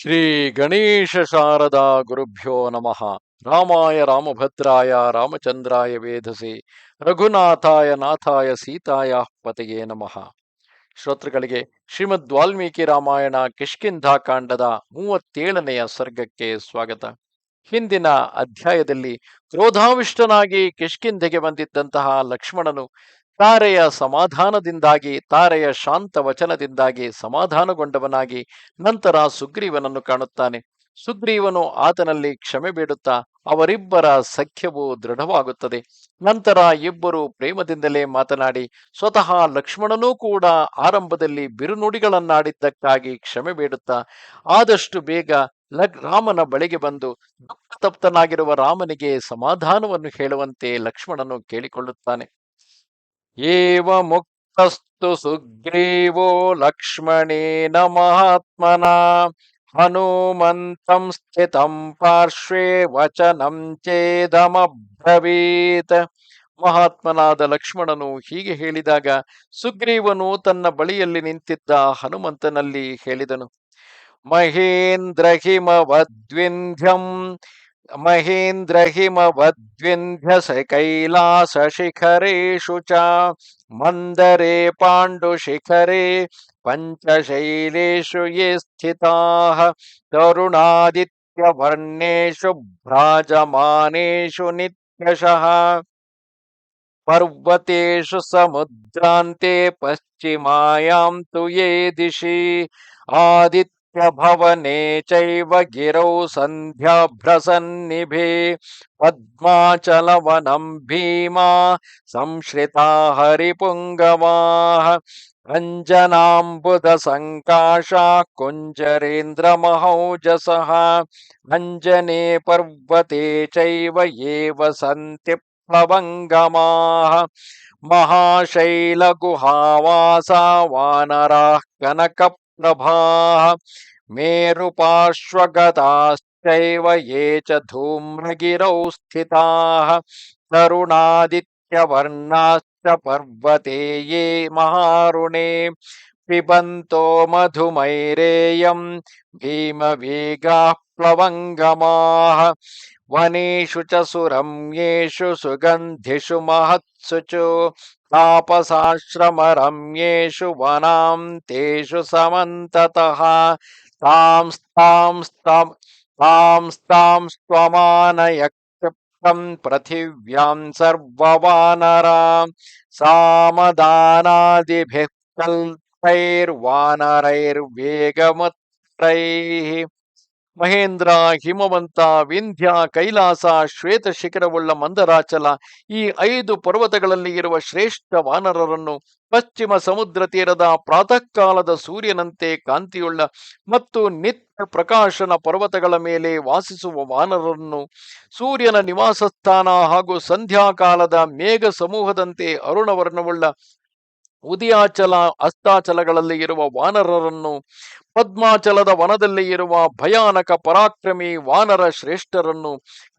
ಶ್ರೀ ಗಣೇಶ ಶಾರದಾ ಗುರುಭ್ಯೋ ನಮಃ. ರಾಮಾಯ ರಾಮಭದ್ರಾಯ, ರಾಮಚಂದ್ರಾಯ ವೇಧಸೆ ರಘುನಾಥಾಯ ನಾಥಾಯ ಸೀತಾಯ ಪತೆಯೇ ನಮಃ. ಶ್ರೋತೃಗಳಿಗೆ ಶ್ರೀಮದ್ ವಾಲ್ಮೀಕಿ ರಾಮಾಯಣ ಕಿಷ್ಕಿಂಧಾ ಕಾಂಡದ ಮೂವತ್ತೇಳನೆಯ ಸರ್ಗಕ್ಕೆ ಸ್ವಾಗತ. ಹಿಂದಿನ ಅಧ್ಯಾಯದಲ್ಲಿ ಕ್ರೋಧಾವಿಷ್ಟನಾಗಿ ಕಿಷ್ಕಿಂಧೆಗೆ ಬಂದಿದ್ದಂತಹ ಲಕ್ಷ್ಮಣನು ತಾರೆಯ ಸಮಾಧಾನದಿಂದಾಗಿ, ತಾರೆಯ ಶಾಂತ ವಚನದಿಂದಾಗಿ ಸಮಾಧಾನಗೊಂಡವನಾಗಿ ನಂತರ ಸುಗ್ರೀವನನ್ನು ಕಾಣುತ್ತಾನೆ. ಸುಗ್ರೀವನು ಆತನಲ್ಲಿ ಕ್ಷಮೆ ಬೇಡುತ್ತಾ, ಅವರಿಬ್ಬರ ಸಖ್ಯವು ದೃಢವಾಗುತ್ತದೆ. ನಂತರ ಇಬ್ಬರು ಪ್ರೇಮದಿಂದಲೇ ಮಾತನಾಡಿ, ಸ್ವತಃ ಲಕ್ಷ್ಮಣನೂ ಕೂಡ ಆರಂಭದಲ್ಲಿ ಬಿರುನುಡಿಗಳನ್ನಾಡಿದ್ದಕ್ಕಾಗಿ ಕ್ಷಮೆ ಬೇಡುತ್ತಾ, ಆದಷ್ಟು ಬೇಗ ರಾಮನ ಬಳಿಗೆ ಬಂದು ದುಃಖತಪ್ತನಾಗಿರುವ ರಾಮನಿಗೆ ಸಮಾಧಾನವನ್ನು ಹೇಳುವಂತೆ ಲಕ್ಷ್ಮಣನು ಕೇಳಿಕೊಳ್ಳುತ್ತಾನೆ. ಏವ ಮುಕ್ತಸ್ತು ಸುಗ್ರೀವೋ ಲಕ್ಷ್ಮಣೇನ ಮಹಾತ್ಮನ ಹನುಮಂತಂ ಸ್ಥಿತಂ ಪಾರ್ಶ್ವೇ ವಚನಂ ಚೇದಮಬ್ರವೀತ್. ಮಹಾತ್ಮನಾದ ಲಕ್ಷ್ಮಣನು ಹೀಗೆ ಹೇಳಿದಾಗ, ಸುಗ್ರೀವನು ತನ್ನ ಬಳಿಯಲ್ಲಿ ನಿಂತಿದ್ದ ಹನುಮಂತನಲ್ಲಿ ಹೇಳಿದನು, ಮಹೇಂದ್ರ ಹಿಮವದ್ವಿಂಧ್ಯಂ ಮಹೇಂದ್ರ ಹಿಮವದ್ವಿಂಧ್ಯ ಸ ಕೈಲಾಸ ಶಿಖರೇಶು ಚ ಮಂದರೆ ಪಾಂಡು ಶಿಖರೆ ಪಂಚಶೈಲೇಶು ಯೇ ಸ್ಥಿತಾಃ ತರುಣಾದಿತ್ಯ ವರ್ಣೇಶು ಭ್ರಾಜಮಾನೇಶು ನಿತ್ಯಶಃ ಪರ್ವತೇಶು ಸಮುದ್ರಾಂತೆ ಪಶ್ಚಿಮಾಯಾಂ प्रभवने चैव गिरौ सन्ध्याभ्रसन्निभे पद्माचलवनं भीमा संश्रिता हरिपुङ्गवाः अञ्जनाम्बुधसङ्काशा कुञ्जरेन्द्रमहौजसः अञ्जने पर्वते चैव एव सन्ति प्लवङ्गमाः महाशैलगुहावासा वानराः कनक प्रभाः। मेरुपार्श्वगताश्चैव ये च धूम्रगिरौ पर्वते ये महारुणे। पिबंत मधुमैरेयं भीमवेगाः प्लवङ्गमाः। वनेषु च सुरम्येषु सुगन्धिषु महत्सु तापसाश्रमरम्येषु वनां तेषु समन्ततः स्वमानयक्षपं पृथिव्यां सर्ववानरां सामदानादिभिः कल्पैर्वानरैर्वेगमुत्रैः ಮಹೇಂದ್ರ, ಹಿಮವಂತ, ವಿಂಧ್ಯ, ಕೈಲಾಸ, ಶ್ವೇತ ಶಿಖರವುಳ್ಳ ಮಂದರಾಚಲ ಈ ಐದು ಪರ್ವತಗಳಲ್ಲಿ ಇರುವ ಶ್ರೇಷ್ಠ ವಾನರರನ್ನು ಪಶ್ಚಿಮ ಸಮುದ್ರ ತೀರದ ಪ್ರಾತಃ ಕಾಲದ ಸೂರ್ಯನಂತೆ ಕಾಂತಿಯುಳ್ಳ ಮತ್ತು ನಿತ್ಯ ಪ್ರಕಾಶನ ಪರ್ವತಗಳ ಮೇಲೆ ವಾಸಿಸುವ ವಾನರರನ್ನು ಸೂರ್ಯನ ನಿವಾಸ ಸ್ಥಾನ ಹಾಗೂ ಸಂಧ್ಯಾಕಾಲದ ಮೇಘ ಸಮೂಹದಂತೆ ಅರುಣವರ್ಣವುಳ್ಳ ಉದಯಾಚಲ, ಅಸ್ತಾಚಲಗಳಲ್ಲಿ ಇರುವ ವಾನರರನ್ನು, ಪದ್ಮಾಚಲದ ವನದಲ್ಲಿ ಇರುವ ಭಯಾನಕ ಪರಾಕ್ರಮಿ ವಾನರ ಶ್ರೇಷ್ಠರನ್ನು,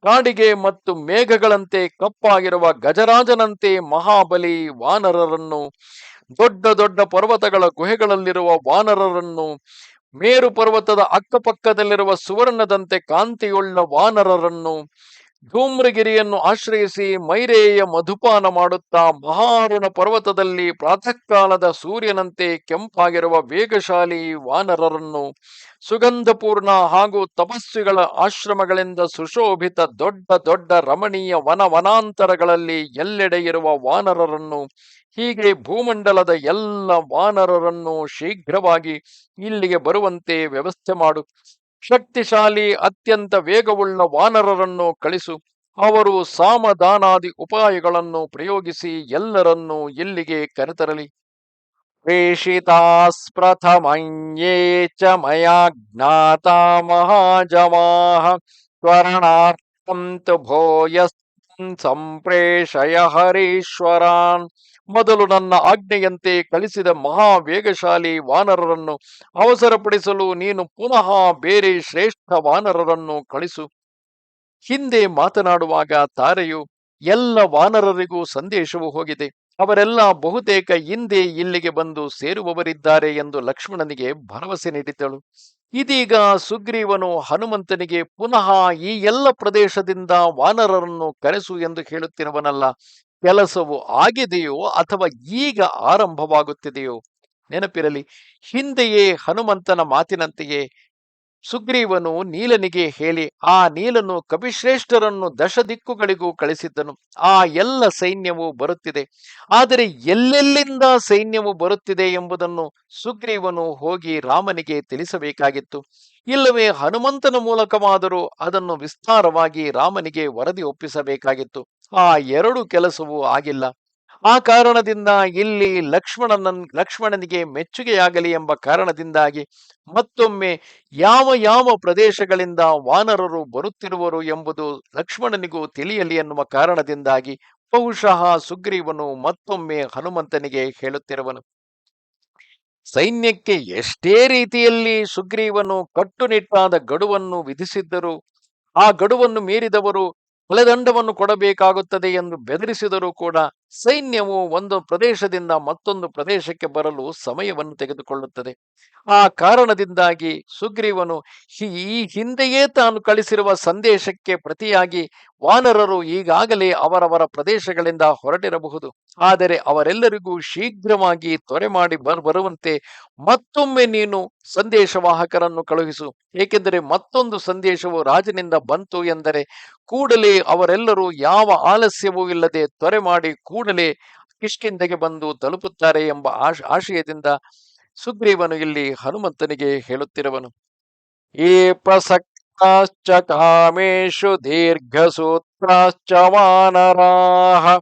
ಕಾಡಿಗೆ ಮತ್ತು ಮೇಘಗಳಂತೆ ಕಪ್ಪಾಗಿರುವ ಗಜರಾಜನಂತೆ ಮಹಾಬಲಿ ವಾನರರನ್ನು, ದೊಡ್ಡ ದೊಡ್ಡ ಪರ್ವತಗಳ ಗುಹೆಗಳಲ್ಲಿರುವ ವಾನರರನ್ನು, ಮೇರು ಪರ್ವತದ ಅಕ್ಕಪಕ್ಕದಲ್ಲಿರುವ ಸುವರ್ಣದಂತೆ ಕಾಂತಿಯುಳ್ಳ ವಾನರರನ್ನು ಧೂಮ್ರಗಿರಿಯನ್ನು ಆಶ್ರಯಿಸಿ ಮೈರೇಯ ಮಧುಪಾನ ಮಾಡುತ್ತಾ ಮಹಾರುಣ ಪರ್ವತದಲ್ಲಿ ಪ್ರಾತಃಕಾಲದ ಸೂರ್ಯನಂತೆ ಕೆಂಪಾಗಿರುವ ವೇಗಶಾಲಿ ವಾನರರನ್ನು ಸುಗಂಧಪೂರ್ಣ ಹಾಗೂ ತಪಸ್ವಿಗಳ ಆಶ್ರಮಗಳಿಂದ ಸುಶೋಭಿತ ದೊಡ್ಡ ದೊಡ್ಡ ರಮಣೀಯ ವನ ವನಾಂತರಗಳಲ್ಲಿ ಎಲ್ಲೆಡೆ ಇರುವ ವಾನರರನ್ನು, ಹೀಗೆ ಭೂಮಂಡಲದ ಎಲ್ಲ ವಾನರರನ್ನು ಶೀಘ್ರವಾಗಿ ಇಲ್ಲಿಗೆ ಬರುವಂತೆ ವ್ಯವಸ್ಥೆ ಮಾಡು. ಶಕ್ತಿಶಾಲಿ, ಅತ್ಯಂತ ವೇಗವುಳ್ಳ ವಾನರರನ್ನು ಕಳಿಸು. ಅವರು ಸಾಮದಾನಾದಿ ಉಪಾಯಗಳನ್ನು ಪ್ರಯೋಗಿಸಿ ಎಲ್ಲರನ್ನೂ ಇಲ್ಲಿಗೆ ಕರೆತರಲಿ. ಪ್ರೇಷಿತಾಸ್ಪ್ರಥಮನ್ಯೇ ಚ ಮಯಾ ಜ್ಞಾತ ಮಹಾಜವಾಃ. ತ್ವರಣಾರ್ಥಂ ಸಂಪ್ರೇಷಯ ಹರೀಶ್ವರಾನ್. ಮೊದಲು ನನ್ನ ಆಜ್ಞೆಯಂತೆ ಕಳಿಸಿದ ಮಹಾ ವೇಗಶಾಲಿ ವಾನರರನ್ನು ಅವಸರಪಡಿಸಲು ನೀನು ಪುನಃ ಬೇರೆ ಶ್ರೇಷ್ಠ ವಾನರರನ್ನು ಕಳಿಸು. ಹಿಂದೆ ಮಾತನಾಡುವಾಗ ತಾರೆಯು, ಎಲ್ಲ ವಾನರರಿಗೂ ಸಂದೇಶವು ಹೋಗಿದೆ. ಅವರೆಲ್ಲ ಬಹುತೇಕ ಹಿಂದೆ ಇಲ್ಲಿಗೆ ಬಂದು ಸೇರುವವರಿದ್ದಾರೆ ಎಂದು ಲಕ್ಷ್ಮಣನಿಗೆ ಭರವಸೆ ನೀಡಿದ್ದಳು ಇದೀಗ ಸುಗ್ರೀವನು ಹನುಮಂತನಿಗೆ ಪುನಃ ಈ ಎಲ್ಲ ಪ್ರದೇಶದಿಂದ ವಾನರರನ್ನು ಕರೆಸು ಎಂದು ಹೇಳುತ್ತಿರುವನಲ್ಲ. ಕೆಲಸವು ಆಗಿದೆಯೋ ಅಥವಾ ಈಗ ಆರಂಭವಾಗುತ್ತಿದೆಯೋ ನೆನಪಿರಲಿ. ಹಿಂದೆಯೇ ಹನುಮಂತನ ಮಾತಿನಂತೆಯೇ ಸುಗ್ರೀವನು ನೀಲನಿಗೆ ಹೇಳಿ, ಆ ನೀಲನು ಕವಿಶ್ರೇಷ್ಠರನ್ನು ದಶ ದಿಕ್ಕುಗಳಿಗೂ ಕಳಿಸಿದ್ದನು. ಆ ಎಲ್ಲ ಸೈನ್ಯವು ಬರುತ್ತಿದೆ. ಆದರೆ ಎಲ್ಲೆಲ್ಲಿಂದ ಸೈನ್ಯವು ಬರುತ್ತಿದೆ ಎಂಬುದನ್ನು ಸುಗ್ರೀವನು ಹೋಗಿ ರಾಮನಿಗೆ ತಿಳಿಸಬೇಕಾಗಿತ್ತು. ಇಲ್ಲವೇ ಹನುಮಂತನ ಮೂಲಕವಾದರೂ ಅದನ್ನು ವಿಸ್ತಾರವಾಗಿ ರಾಮನಿಗೆ ವರದಿ ಒಪ್ಪಿಸಬೇಕಾಗಿತ್ತು. ಆ ಎರಡು ಕೆಲಸವೂ ಆಗಿಲ್ಲ. ಆ ಕಾರಣದಿಂದ ಇಲ್ಲಿ ಲಕ್ಷ್ಮಣನನ್, ಲಕ್ಷ್ಮಣನಿಗೆ ಮೆಚ್ಚುಗೆಯಾಗಲಿ ಎಂಬ ಕಾರಣದಿಂದಾಗಿ ಮತ್ತೊಮ್ಮೆ ಯಾವ ಯಾವ ಪ್ರದೇಶಗಳಿಂದ ವಾನರರು ಬರುತ್ತಿರುವರು ಎಂಬುದು ಲಕ್ಷ್ಮಣನಿಗೂ ತಿಳಿಯಲಿ ಎನ್ನುವ ಕಾರಣದಿಂದಾಗಿ ಬಹುಶಃ ಸುಗ್ರೀವನು ಮತ್ತೊಮ್ಮೆ ಹನುಮಂತನಿಗೆ ಹೇಳುತ್ತಿರುವನು. ಸೈನ್ಯಕ್ಕೆ ಎಷ್ಟೇ ರೀತಿಯಲ್ಲಿ ಸುಗ್ರೀವನು ಕಟ್ಟುನಿಟ್ಟಾದ ಗಡುವನ್ನು ವಿಧಿಸಿದ್ದರು, ಆ ಗಡುವನ್ನು ಮೀರಿದವರು ಕೊಲೆದಂಡವನ್ನು ಕೊಡಬೇಕಾಗುತ್ತದೆ ಎಂದು ಬೆದರಿಸಿದರೂ ಕೂಡ ಸೈನ್ಯವು ಒಂದು ಪ್ರದೇಶದಿಂದ ಮತ್ತೊಂದು ಪ್ರದೇಶಕ್ಕೆ ಬರಲು ಸಮಯವನ್ನು ತೆಗೆದುಕೊಳ್ಳುತ್ತದೆ. ಆ ಕಾರಣದಿಂದಾಗಿ ಸುಗ್ರೀವನು ಈ ಹಿಂದೆಯೇ ತಾನು ಕಳಿಸಿರುವ ಸಂದೇಶಕ್ಕೆ ಪ್ರತಿಯಾಗಿ ವಾನರರು ಈಗಾಗಲೇ ಅವರವರ ಪ್ರದೇಶಗಳಿಂದ ಹೊರಟಿರಬಹುದು. ಆದರೆ ಅವರೆಲ್ಲರಿಗೂ ಶೀಘ್ರವಾಗಿ ತ್ವರೆ ಮಾಡಿ ಬರ್ ಬರುವಂತೆ ಮತ್ತೊಮ್ಮೆ ನೀನು ಸಂದೇಶವಾಹಕರನ್ನು ಕಳುಹಿಸು. ಏಕೆಂದರೆ ಮತ್ತೊಂದು ಸಂದೇಶವು ರಾಜನಿಂದ ಬಂತು ಎಂದರೆ ಕೂಡಲೇ ಅವರೆಲ್ಲರೂ ಯಾವ ಆಲಸ್ಯವೂ ಇಲ್ಲದೆ ತೊರೆ ಮಾಡಿ ಕೂಡಲೇ ಕಿಷ್ಕಿಂದೆಗೆ ಬಂದು ತಲುಪುತ್ತಾರೆ ಎಂಬ ಆಶ, ಆಶಯದಿಂದ ಸುಗ್ರೀವನು ಇಲ್ಲಿ ಹನುಮಂತನಿಗೆ ಹೇಳುತ್ತಿರುವನು. ಈ ಪ್ರಸಕ್ತಾಶ್ಚ ಕಾಮೇಶು ದೀರ್ಘಸೂತ್ರಾಶ್ಚ ವಾನರಾಹ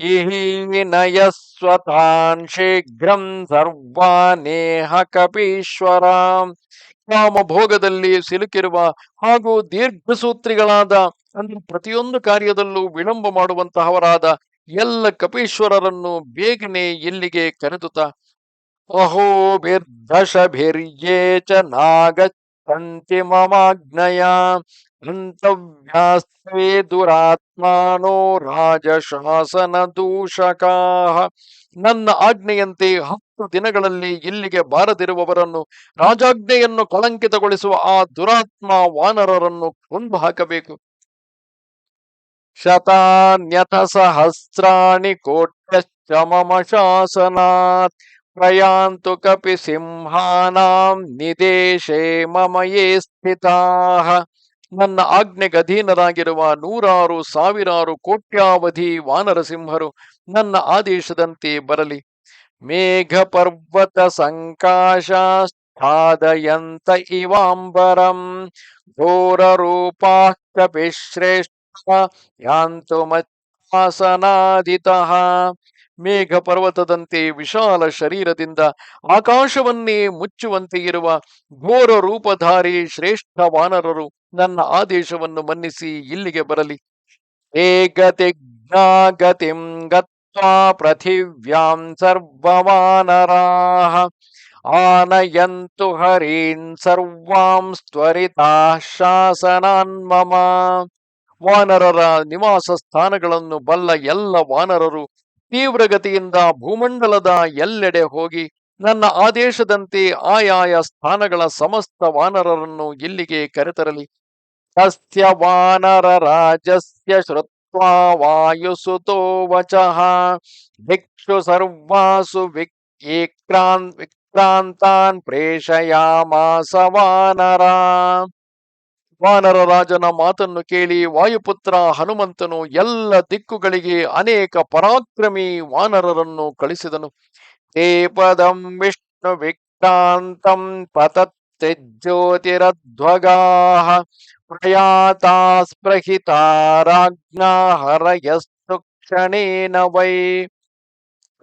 ಇಹೀನಯಸ್ವತಾನ್ ಶೀಘ್ರಂ ಸರ್ವಾನೇಹ ಕಪೀಶ್ವರಾಂ. ಕಾಮಭೋಗದಲ್ಲಿ ಸಿಲುಕಿರುವ ಹಾಗೂ ದೀರ್ಘಸೂತ್ರಿಗಳಾದ ಅಂದ್ರೆ ಪ್ರತಿಯೊಂದು ಕಾರ್ಯದಲ್ಲೂ ವಿಳಂಬ ಮಾಡುವಂತಹವರಾದ ಎಲ್ಲ ಕಪೀಶ್ವರರನ್ನು ಬೇಗನೆ ಇಲ್ಲಿಗೆ ಕರೆದುತ? ಅಹೋ ಬಿರ್ದಶಭಿರ್ಯೇ ಚ ನಾಗಂತಿ ಮಮಾಜ್ಞಯ ಗಂತವ್ಯಾಸ್ತೆ ದುರಾತ್ಮಾನೋ ರಾಜಶಾಸನ ದೂಷಕಾ. ನನ್ನ ಆಜ್ಞೆಯಂತೆ ಹತ್ತು ದಿನಗಳಲ್ಲಿ ಇಲ್ಲಿಗೆ ಬಾರದಿರುವವರನ್ನು, ರಾಜಾಜ್ಞೆಯನ್ನು ಕಳಂಕಿತಗೊಳಿಸುವ ಆ ದುರಾತ್ಮ ವಾನರರನ್ನು ಕೊಂದು ಹಾಕಬೇಕು ಶತಾನ್ಯಥ ಸಹಸ್ರಾಣಿ ಕೋಟ್ಯಶ್ಚ ಮಮ ಶಾಸನಾತ್ ಪ್ರಯಾಂತು ಕಪಿ ಸಿಂಹಾನಾಂ ನಿದೇಶೇ ಮಮಯೇ ಸ್ಥಿತಾಃ ನನ್ನ ಆಜ್ಞೆಗೆ ಅಧೀನರಾಗಿರುವ ನೂರಾರು ಸಾವಿರಾರು ಕೋಟ್ಯಾವಧಿ ವಾನರಸಿಂಹರು ನನ್ನ ಆದೇಶದಂತೆ ಬರಲಿ. ಮೇಘ ಪರ್ವತ ಸಂಕಾಶಾಧಾದಯಂತ ಇವಾಂಬರಂ ಘೋರ ರೂಪಾ ಕಪಿಶ್ರೇಷ್ಠ ಯಾಂತು ಮತ್ಸಾಸನಾದಿತಃ ಮೇಘ ಪರ್ವತದಂತೆ ವಿಶಾಲ ಶರೀರದಿಂದ ಆಕಾಶವನ್ನೇ ಮುಚ್ಚುವಂತೆ ಇರುವ ಘೋರ ರೂಪಧಾರಿ ಶ್ರೇಷ್ಠ ವಾನರರು ನನ್ನ ಆದೇಶವನ್ನು ಮನ್ನಿಸಿ ಇಲ್ಲಿಗೆ ಬರಲಿ. ಏಗತಿಜ್ಞಾಗತಿಂ ಗತ್ವಾ ಪೃಥಿವ್ಯಾಂ ಸರ್ವವಾನರಾಹ ಆನಯಂತು ಹರೀನ್ ಸರ್ವಾಂ ತ್ವರಿತಾ ಶಾಸನಾನ್ ಮಮ ವಾನರರ ನಿವಾಸ ಸ್ಥಾನಗಳನ್ನು ಬಲ್ಲ ಎಲ್ಲ ವಾನರರು ತೀವ್ರಗತಿಯಿಂದ ಭೂಮಂಡಲದ ಎಲ್ಲೆಡೆ ಹೋಗಿ ನನ್ನ ಆದೇಶದಂತೆ ಆಯಾಯ ಸ್ಥಾನಗಳ ಸಮಸ್ತ ವಾನರರನ್ನು ಇಲ್ಲಿಗೆ ಕರೆತರಲಿ. ಸಸ್ಯ ವಾನರ ರಾಜಸ್ಯ ಶ್ರುತ್ವಾ ವಾಯುಸುತೋ ವಚಃ. ಭಿಕ್ಷು ಸರ್ವಾಸು ವಿಕ್ರಾನ್ ವಿಕ್ರಾಂತಾನ್ ಪ್ರೇಷಯಾಮಾಸ ವಾನರ. ವಾನರ ರಾಜನ ಮಾತನ್ನು ಕೇಳಿ ವಾಯುಪುತ್ರ ಹನುಮಂತನು ಎಲ್ಲ ದಿಕ್ಕುಗಳಿಗೆ ಅನೇಕ ಪರಾಕ್ರಮಿ ವಾನರರನ್ನು ಕಳಿಸಿದನು. ತೇ ಪದಂ ವಿಷ್ಣು ವಿಕ್ರಾಂತಂ ಪತತ್ಜ್ಯೋತಿರಧ್ವಗಾ ಪ್ರಯಾತಾ ಸ್ಪೃಹಿತಾ ರಾಜ್ಞಾ ಹರಯಸ್ತು ಕ್ಷಣೇನ ವೈ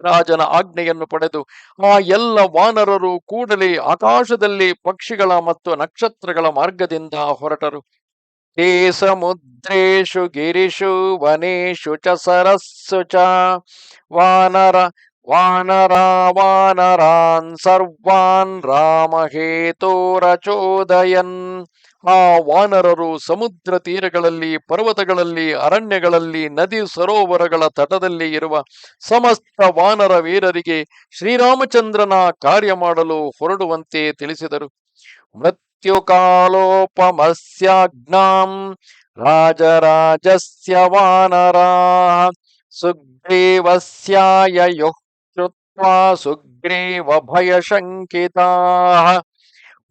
ರಾಜನ ಆಜ್ಞೆಯನ್ನು ಪಡೆದು ಆ ಎಲ್ಲ ವಾನರರು ಕೂಡಲೇ ಆಕಾಶದಲ್ಲಿ ಪಕ್ಷಿಗಳ ಮತ್ತು ನಕ್ಷತ್ರಗಳ ಮಾರ್ಗದಿಂದ ಹೊರಟರು. ತೇ ಸಮುದ್ರೇಶು ಗಿರಿಷು ವನೇಶು, ಚ ಸರಸ್ಸು, ಚ ವಾನರ ವಾನರ, ವಾನರಾನ್, ಸರ್ವಾನ್ ರಾಮಹೇತೋರಚೋದಯನ್ ಆ ವಾನರರು ಸಮುದ್ರ ತೀರಗಳಲ್ಲಿ, ಪರ್ವತಗಳಲ್ಲಿ, ಅರಣ್ಯಗಳಲ್ಲಿ, ನದಿ ಸರೋವರಗಳ ತಟದಲ್ಲಿ ಇರುವ ಸಮಸ್ತ ವಾನರ ವೀರರಿಗೆ ಶ್ರೀರಾಮಚಂದ್ರನ ಕಾರ್ಯ ಮಾಡಲು ಹೊರಡುವಂತೆ ತಿಳಿಸಿದರು. ಮೃತ್ಯುಕಾಲೋಪಮಸ್ಯಾಜ್ಞಾಂ ರಾಜರಾಜಸ್ಯ ವಾನರ ಸುಗ್ರೀವಸ್ಯಾಯ ಕೃತ್ವಾ ಸುಗ್ರೀವ ಭಯಶಂಕಿತಾಃ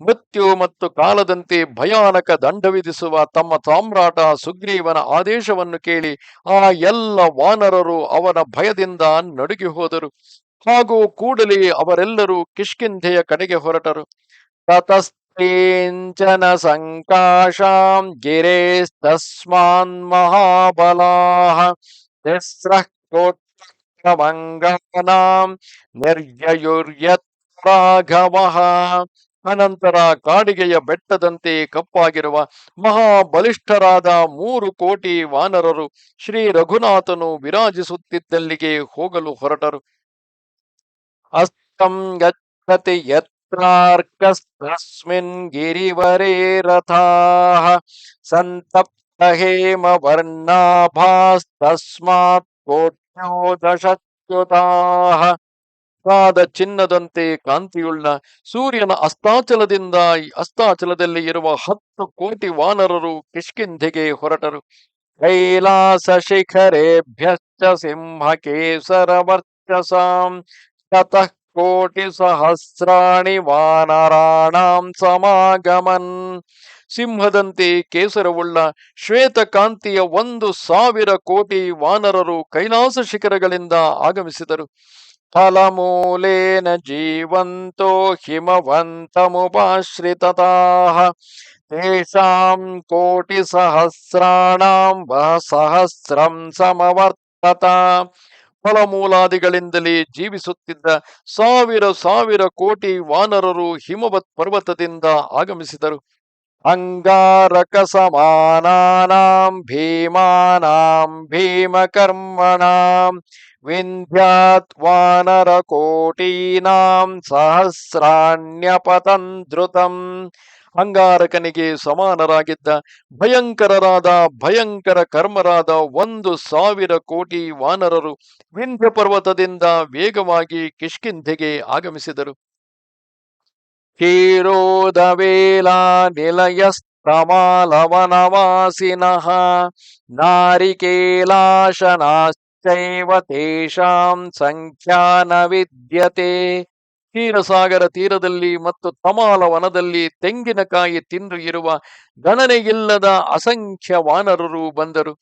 ಮೃತ್ಯು ಮತ್ತು ಕಾಲದಂತೆ ಭಯಾನಕ ದಂಡ ವಿಧಿಸುವ ತಮ್ಮ ಸಾಮ್ರಾಟ ಸುಗ್ರೀವನ ಆದೇಶವನ್ನು ಕೇಳಿ ಆ ಎಲ್ಲ ವಾನರರು ಅವನ ಭಯದಿಂದ ನಡುಗಿ ಹೋದರು. ಹಾಗೂ ಕೂಡಲೇ ಅವರೆಲ್ಲರೂ ಕಿಷ್ಕಿಂಧೆಯ ಕಡೆಗೆ ಹೊರಟರು. ತತಸ್ತೇಂಚನ ಸಂಕಾಶಾಂ ಗಿರೇಸ್ತಸ್ಮಾನ್ ಮಹಾಬಲಾಃ ತಿಸ್ರಃ ಕೋಟ್ರಮಂಗಾನಾಂ ನಿರ್ಯಯುರ್ಯತ್ ಅನಂತರ ಕಾಡಿಗೆಯ ಬೆಟ್ಟದಂತೆ ಕಪ್ಪಾಗಿರುವ ಮಹಾಬಲಿಷ್ಠರಾದ ಮೂರು ಕೋಟಿ ವಾನರರು ಶ್ರೀ ರಘುನಾಥನು ವಿರಾಜಿಸುತ್ತಿದ್ದಲ್ಲಿಗೆ ಹೋಗಲು ಹೊರಟರು. ಅಸ್ತಂ ಗಚ್ಚತಿ ಯತ್ರಾರ್ಕಸ್ತಸ್ಮಿನ್ ಗಿರಿವರೇ ರಥಾಃ ಸಂತಪ್ತ ಹೇಮ ವರ್ಣಾಭಾಸ್ತಸ್ಮಾತ್ ಕೋಟ್ಯೋ ದಶಚ್ಯುತಾಃ ಕಾದ ಚಿನ್ನದಂತೆ ಕಾಂತಿಯುಳ್ಳ ಸೂರ್ಯನ ಅಸ್ತಾಚಲದಿಂದ ಅಸ್ತಾಚಲದಲ್ಲಿ ಇರುವ ಹತ್ತು ಕೋಟಿ ವಾನರರು ಕಿಷ್ಕಿಂಧೆಗೆ ಹೊರಟರು. ಕೈಲಾಸ ಶಿಖರೇಭ್ಯಶ್ಚ ಸಿಂಹ ಕೇಸರ ವರ್ಚಸಾಂ ತತಃ ಕೋಟಿ ಸಹಸ್ರಾಣಿ ವಾನರಾಣಾಂ ಸಮಾಗಮನ್. ಸಿಂಹದಂತೆ ಕೇಸರವುಳ್ಳ ಶ್ವೇತಕಾಂತಿಯ ಒಂದು ಸಾವಿರ ಕೋಟಿ ವಾನರರು ಕೈಲಾಸ ಶಿಖರಗಳಿಂದ ಆಗಮಿಸಿದರು. ಫಲಮೂಲೇನ ಜೀವಂತೋ ಹಿಮವಂತಮುಪಾಶ್ರಿತತಾ ತೇಷಾಂ ಕೋಟಿ ಸಹಸ್ರಾಣಾಂ ಸಹಸ್ರಂ ಸಮವರ್ತತ ಫಲಮೂಲಾದಿಗಳಿಂದಲೇ ಜೀವಿಸುತ್ತಿದ್ದ ಸಾವಿರ ಸಾವಿರ ಕೋಟಿ ವಾನರರು ಹಿಮವತ್ ಪರ್ವತದಿಂದ ಆಗಮಿಸಿದರು. ಅಂಗಾರಕ ಸಮಾನಾಂ ಭೀಮಾನಾಂ ಭೀಮಕರ್ಮಣಾಂ ವಿಂಧ್ಯಾತ್ ವಾನರ ಕೋಟೀನಾಂ ಸಹಸ್ರಾಣ್ಯಪತನ್ ಧೃತಂ ಅಂಗಾರಕನಿಗೆ ಸಮಾನರಾಗಿದ್ದ ಭಯಂಕರರಾದ ಭಯಂಕರ ಕರ್ಮರಾದ ಒಂದು ಸಾವಿರ ಕೋಟಿ ವಾನರರು ವಿಂಧ್ಯ ಪರ್ವತದಿಂದ ವೇಗವಾಗಿ ಕಿಷ್ಕಿಂಧೆಗೆ ಆಗಮಿಸಿದರು. ಕ್ಷೀರೋದವೇಲಾ ನಿಲಯಸ್ತಮಾಲವನವಾಸಿನಃ ನಾರಿಕೇಲಾಶನಾಶ್ಚೈವ ಸಂಖ್ಯಾನ ವಿದ್ಯತೆ ಕ್ಷೀರಸಾಗರ ತೀರದಲ್ಲಿ ಮತ್ತು ತಮಾಲ ವನದಲ್ಲಿ ತೆಂಗಿನಕಾಯಿ ತಿಂದು ಇರುವ ಗಣನೆಯಿಲ್ಲದ ಅಸಂಖ್ಯ ವಾನರರು ಬಂದರು.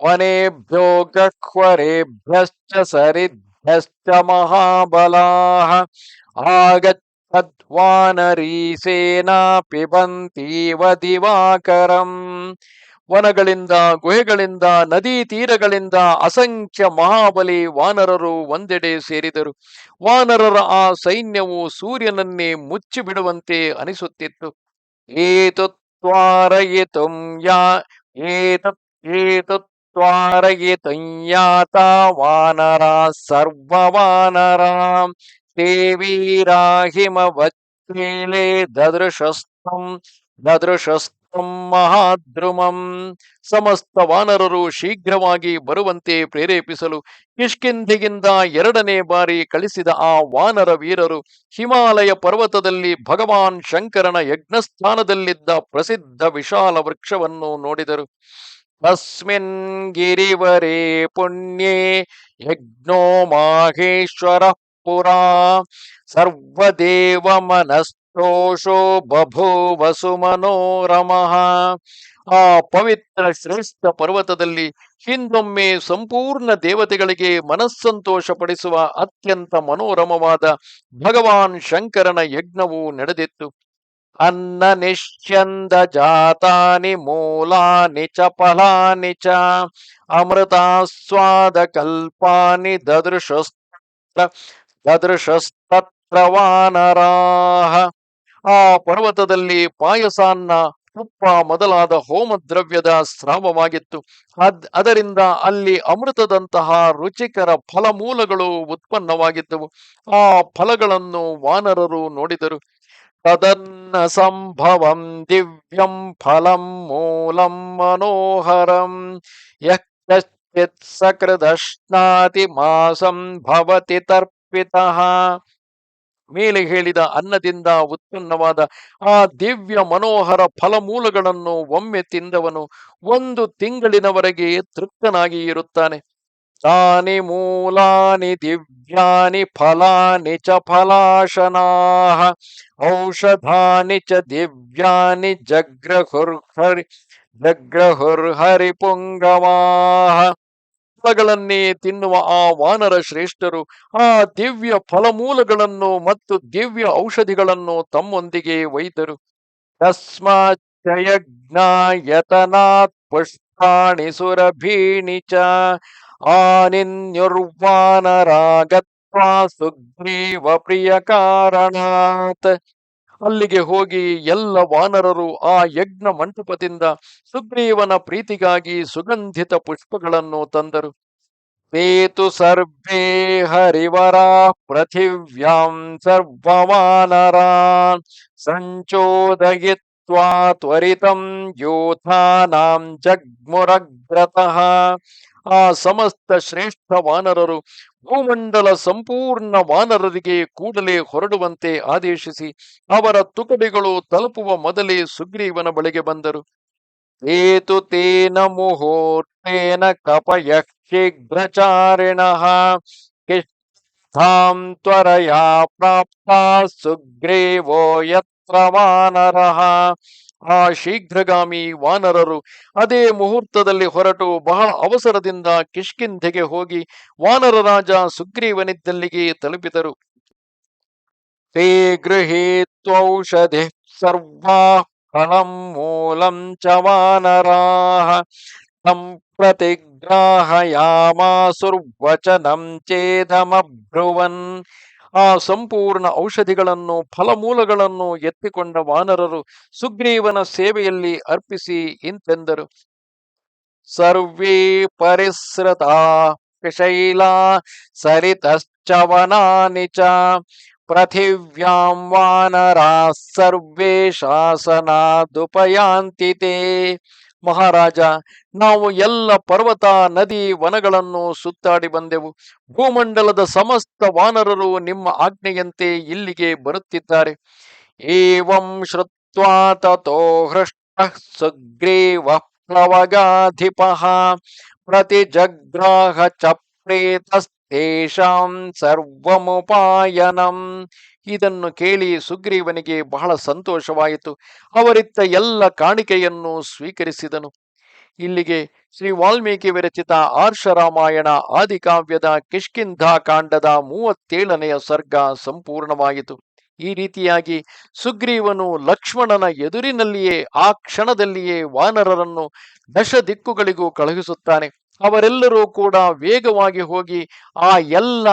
ವನೇಭ್ಯೋ ಗಹ್ವರೇಭ್ಯಶ್ಚ ಸರಿಭ್ಯಶ್ಚ ಮಹಾಬಲಾಹ। ಆಗಚ್ಛದ್ವಾನರೀ ಸೇನಾ ಪಿಬಂತೀವ ದಿವಾಕರಂ। ವನಗಳಿಂದ, ಗುಹೆಗಳಿಂದ, ನದಿ ತೀರಗಳಿಂದ ಅಸಂಖ್ಯ ಮಹಾಬಲಿ ವಾನರರು ಒಂದೆಡೆ ಸೇರಿದರು. ವಾನರರ ಆ ಸೈನ್ಯವು ಸೂರ್ಯನನ್ನೇ ಮುಚ್ಚಿ ಬಿಡುವಂತೆ ಅನಿಸುತ್ತಿತ್ತು ಏತತ್ವಾರಯಿತಂಯಾತ ವಾನರ ಸರ್ವವಾನರ. ವಾನರ ವಚ್ಚೇಲೆ ದದೃಶಸ್ತಂ ದದೃಶಸ್ತ ಮಹಾದ್ರುಮಂ. ಸಮಸ್ತ ವಾನರರು ಶೀಘ್ರವಾಗಿ ಬರುವಂತೆ ಪ್ರೇರೇಪಿಸಲು ಕಿಷ್ಕಿಂಧಿಗಿಂದ ಎರಡನೇ ಬಾರಿ ಕಳಿಸಿದ ಆ ವಾನರ ವೀರರು ಹಿಮಾಲಯ ಪರ್ವತದಲ್ಲಿ ಭಗವಾನ್ ಶಂಕರನ ಯಜ್ಞಸ್ಥಾನದಲ್ಲಿದ್ದ ಪ್ರಸಿದ್ಧ ವಿಶಾಲ ವೃಕ್ಷವನ್ನು ನೋಡಿದರು. ಅಸ್ಮಿನ್ ಗಿರಿವರೇ ಪುಣ್ಯೇ ಯಜ್ಞೋ ಮಾಹೇಶ್ವರ ಪುರಾ. ಸರ್ವದೇವ ಮನಸ್ತೋಷೋ ಬಭೂವಸು ಮನೋರಮಃ ಆ ಪವಿತ್ರ ಶ್ರೇಷ್ಠ ಪರ್ವತದಲ್ಲಿ ಹಿಂದೊಮ್ಮೆ ಸಂಪೂರ್ಣ ದೇವತೆಗಳಿಗೆ ಮನಸ್ಸಂತೋಷ ಪಡಿಸುವ ಅತ್ಯಂತ ಮನೋರಮವಾದ ಭಗವಾನ್ ಶಂಕರನ ಯಜ್ಞವು ನಡೆದಿತ್ತು. ಅನ್ನ ನಿಶ್ಚಂದ ಜಾತಾನಿ ಮೂಲಾನಿ ಚ ಫಲಾನಿ ಚ ಅಮೃತಾಸ್ವಾದ ಕಲ್ಪಾನಿ ದದೃಶಸ್ತ ದದೃಶಸ್ತತ್ರ ವಾನರಾಹ ಆ ಪರ್ವತದಲ್ಲಿ ಪಾಯಸಾನ್ನ ತುಪ್ಪ ಮೊದಲಾದ ಹೋಮ ದ್ರವ್ಯದ ಸ್ರಾವವಾಗಿತ್ತು. ಅದ್ ಅದರಿಂದ ಅಲ್ಲಿ ಅಮೃತದಂತಹ ರುಚಿಕರ ಫಲಮೂಲಗಳು ಉತ್ಪನ್ನವಾಗಿದ್ದವು. ಆ ಫಲಗಳನ್ನು ವಾನರರು ನೋಡಿದರು. ತದನ್ನ ಸಂಭವಂ ದಿವ್ಯಂ ಫಲಂ ಮೂಲಂ ಮನೋಹರಂ ಯಶ್ಚಿತ್ ಸಕೃದಶ್ನಾತಿ ಮಾಸಂ ಭವತಿ ತರ್ಪಿತಃ. ಮೇಲೆ ಹೇಳಿದ ಅನ್ನದಿಂದ ಉತ್ಪನ್ನವಾದ ಆ ದಿವ್ಯ ಮನೋಹರ ಫಲಮೂಲಗಳನ್ನು ಒಮ್ಮೆ ತಿಂದವನು ಒಂದು ತಿಂಗಳಿನವರೆಗೆ ತೃಪ್ತನಾಗಿ ಇರುತ್ತಾನೆ. ತಾನಿ ಮೂಲಾನಿ ದಿವ್ಯಾನಿ ಫಲಾನಿ ಚ ಫಲಾಶನಾಹ, ಔಷಧಾನಿ ಚ ದಿವ್ಯಾನಿ ಜಗ್ರಹುರ್ಹರಿ ಜಗ್ರಹುರ್ಹರಿ ಪುಂಗವಾಹ ಫಲಗಳನ್ನೇ ತಿನ್ನುವ ಆ ವಾನರ ಶ್ರೇಷ್ಠರು, ಆ ದಿವ್ಯ ಫಲಮೂಲಗಳನ್ನು ಮತ್ತು ದಿವ್ಯ ಔಷಧಿಗಳನ್ನು ತಮ್ಮೊಂದಿಗೆ ಒಯ್ದರು. ತಸ್ಮಾಚಯಜ್ಞಾಯತನಾತ್ ಪುಷ್ಪಾಣಿ ಸುರಭೀಣಿ ಚ ಆನಿನ್ಯುರ್ವಾನರಾಗತ್ವಾ ಸುಗ್ರೀವ ಪ್ರಿಯ ಕಾರಣಾತ್ ಅಲ್ಲಿಗೆ ಹೋಗಿ ಎಲ್ಲ ವಾನರರು ಆ ಯಜ್ಞ ಮಂಟಪದಿಂದ ಸುಗ್ರೀವನ ಪ್ರೀತಿಗಾಗಿ ಸುಗಂಧಿತ ಪುಷ್ಪಗಳನ್ನು ತಂದರು. ತೇತು ಸರ್ವೇ ಹರಿವರಾ ಪೃಥಿವ್ಯಾಂ ಸರ್ವವಾನರಾನ್ ಸಂಚೋದಯಿತ್ವಾ ತ್ವರಿತಂ ಯೋಥಾನಾಂ ಜಗ್ಮುರಗ್ರತಃ ಆ ಸಮಸ್ತ ಶ್ರೇಷ್ಠ ವಾನರರು ಭೂಮಂಡಲ ಸಂಪೂರ್ಣ ವಾನರರಿಗೆ ಕೂಡಲೇ ಹೊರಡುವಂತೆ ಆದೇಶಿಸಿ ಅವರ ತುಕಡಿಗಳು ತಲುಪುವ ಮೊದಲೇ ಸುಗ್ರೀವನ ಬಳಿಗೆ ಬಂದರು. ಏತು ತೇನ ಮುಹೂರ್ತೇನ ಕಪಯ ಶೀಘ್ರಚಾರಿಣ ಪ್ರಾಪ್ತ ಸುಗ್ರೀವೋ ಯತ್ರ ವಾನರಃ ಆ ಶೀಘ್ರಗಾಮಿ ವಾನರರು ಅದೇ ಮುಹೂರ್ತದಲ್ಲಿ ಹೊರಟು ಬಹಳ ಅವಸರದಿಂದ ಕಿಷ್ಕಿಂಧೆಗೆ ಹೋಗಿ ವಾನರ ರಾಜ ಸುಗ್ರೀವನಿದ್ದಲ್ಲಿಗೆ ತಲುಪಿದರು. ತೇ ಗೃಹೀತ್ವೌಷಧಿ ಸರ್ವಾ ಫಲಂ ಮೂಲಂ ಚ ವಾನರಾಹ ತಂ ಚೇದಮಬ್ರುವನ್ ಆ ಸಂಪೂರ್ಣ ಔಷಧಿಗಳನ್ನು, ಫಲಮೂಲಗಳನ್ನು ಎತ್ತಿಕೊಂಡ ವಾನರರು ಸುಗ್ರೀವನ ಸೇವೆಯಲ್ಲಿ ಅರ್ಪಿಸಿ ಇಂತೆಂದರು. ಸರ್ವೇ ಪರಿಸೃತ ಶೈಲಾ ಸರಿತಶ್ಚವನಾನಿ ಚ ಪೃಥಿವ್ಯಾಂ ವಾನರಾ ಸರ್ವೇ ಶಾಸನಾದುಪಯಾಂತಿ ಮಹಾರಾಜ, ನಾವು ಎಲ್ಲ ಪರ್ವತ, ನದಿ, ವನಗಳನ್ನು ಸುತ್ತಾಡಿ ಬಂದೆವು. ಭೂಮಂಡಲದ ಸಮಸ್ತ ವಾನರರು ನಿಮ್ಮ ಆಜ್ಞೆಯಂತೆ ಇಲ್ಲಿಗೆ ಬರುತ್ತಿದ್ದಾರೆ. ಏವಂ ಶ್ರುತ್ವಾ ತೋ ಹೃಷ್ಟ ಸುಗ್ರೀವ ಪ್ಲವಗಾಧಿಪ ಪ್ರತಿ ಜಗ್ರಾಹ ಚ ಪ್ರೇತಸ್ತೇಷಾಂ ಸರ್ವಮುಪಾಯನಂ. ಇದನ್ನು ಕೇಳಿ ಸುಗ್ರೀವನಿಗೆ ಬಹಳ ಸಂತೋಷವಾಯಿತು. ಅವರಿತ್ತ ಎಲ್ಲ ಕಾಣಿಕೆಯನ್ನು ಸ್ವೀಕರಿಸಿದನು. ಇಲ್ಲಿಗೆ ಶ್ರೀ ವಾಲ್ಮೀಕಿ ವಿರಚಿತ ಆರ್ಷ ರಾಮಾಯಣ ಆದಿಕಾವ್ಯದ ಕಿಷ್ಕಿಂಧ ಕಾಂಡದ ಮೂವತ್ತೇಳನೆಯ ಸರ್ಗ ಸಂಪೂರ್ಣವಾಯಿತು. ಈ ರೀತಿಯಾಗಿ ಸುಗ್ರೀವನು ಲಕ್ಷ್ಮಣನ ಎದುರಿನಲ್ಲಿಯೇ, ಆ ಕ್ಷಣದಲ್ಲಿಯೇ ವಾನರರನ್ನು ದಶ ದಿಕ್ಕುಗಳಿಗೂ ಕಳುಹಿಸುತ್ತಾನೆ. ಅವರೆಲ್ಲರೂ ಕೂಡ ವೇಗವಾಗಿ ಹೋಗಿ ಆ ಎಲ್ಲ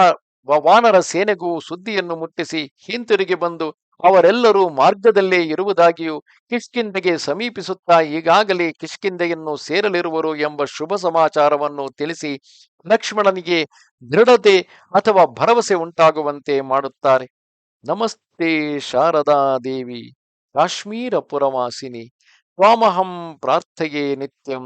ವಾನರ ಸೇನೆಗೂ ಸುದ್ದಿಯನ್ನು ಮುಟ್ಟಿಸಿ ಹಿಂತಿರುಗಿ ಬಂದು ಅವರೆಲ್ಲರೂ ಮಾರ್ಗದಲ್ಲೇ ಇರುವುದಾಗಿಯೂ ಕಿಷ್ಕಿಂದೆಗೆ ಸಮೀಪಿಸುತ್ತಾ ಈಗಾಗಲೇ ಕಿಷ್ಕಿಂಧೆಯನ್ನು ಸೇರಲಿರುವರು ಎಂಬ ಶುಭ ಸಮಾಚಾರವನ್ನು ತಿಳಿಸಿ ಲಕ್ಷ್ಮಣನಿಗೆ ದೃಢತೆ ಅಥವಾ ಭರವಸೆ ಉಂಟಾಗುವಂತೆ ಮಾಡುತ್ತಾರೆ. ನಮಸ್ತೆ ಶಾರದಾ ದೇವಿ, ಕಾಶ್ಮೀರ ಪುರವಾಸಿನಿ, ತ್ವಾಮಹಂ ಪ್ರಾರ್ಥೆಯೇ ನಿತ್ಯಂ.